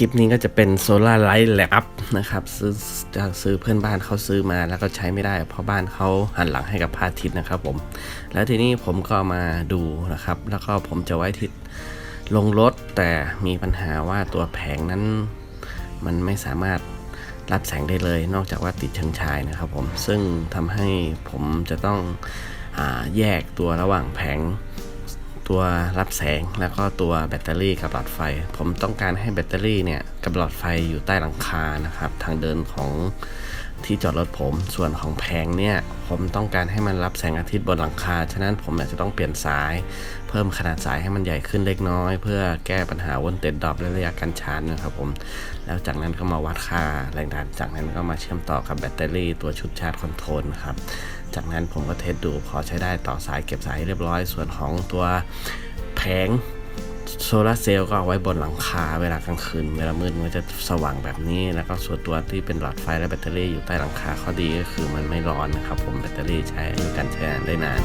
คลิปนี้ก็จะเป็นโซลาร์ไลท์แลบนะครับซื้อจากซื้อเพื่อนบ้านเขาซื้อมาแล้วก็ใช้ไม่ได้ เพราะบ้านเขาหันหลังให้กับพระอาทิตย์นะครับผม แล้วทีนี้ผมก็มาดูนะครับ แล้วก็ผมจะไว้ทิศลงรถแต่มีปัญหาว่าตัวแผงนั้น มันไม่สามารถรับแสงได้เลย นอกจากว่าติดเชิงชายนะครับผมซึ่งทำให้ผมจะต้องอแยกตัวระหว่างแผง ตัวรับแสงแล้วก็ตัวแบตเตอรี่กับหลอดไฟ ผมต้องการให้แบตเตอรี่เนี่ยกับหลอดไฟอยู่ใต้หลังคานะครับ ทางเดินของ ที่จอดรถผม ส่วนของแผงเนี่ย ผมต้องการให้มันรับแสงอาทิตย์บนหลังคา ฉะนั้นผมอาจจะต้องเปลี่ยนสาย เพิ่มขนาดสายให้มันใหญ่ขึ้นเล็กน้อย เพื่อแก้ปัญหาวนเต็ดดรอปและระยะการชาร์จนะครับผม แล้วจากนั้นก็มาวัดค่าแรงดัน จากนั้นก็มาเชื่อมต่อกับแบตเตอรี่ตัวชุดชาร์จคอนโทรลนะครับ จากนั้นผมก็เทสดูพอใช้ได้ต่อสายเก็บสายเรียบร้อย ส่วนของตัวแผง โซลาร์เซลล์ก็เอาไว้บนหลังคาเวลากลางคืน เวลามืดมันจะสว่างแบบนี้ แล้วก็ส่วนตัวที่เป็นหลอดไฟและแบตเตอรี่อยู่ใต้หลังคาข้อดีก็คือมันไม่ร้อนนะครับผมแบตเตอรี่ใช้อายุการใช้งานได้นาน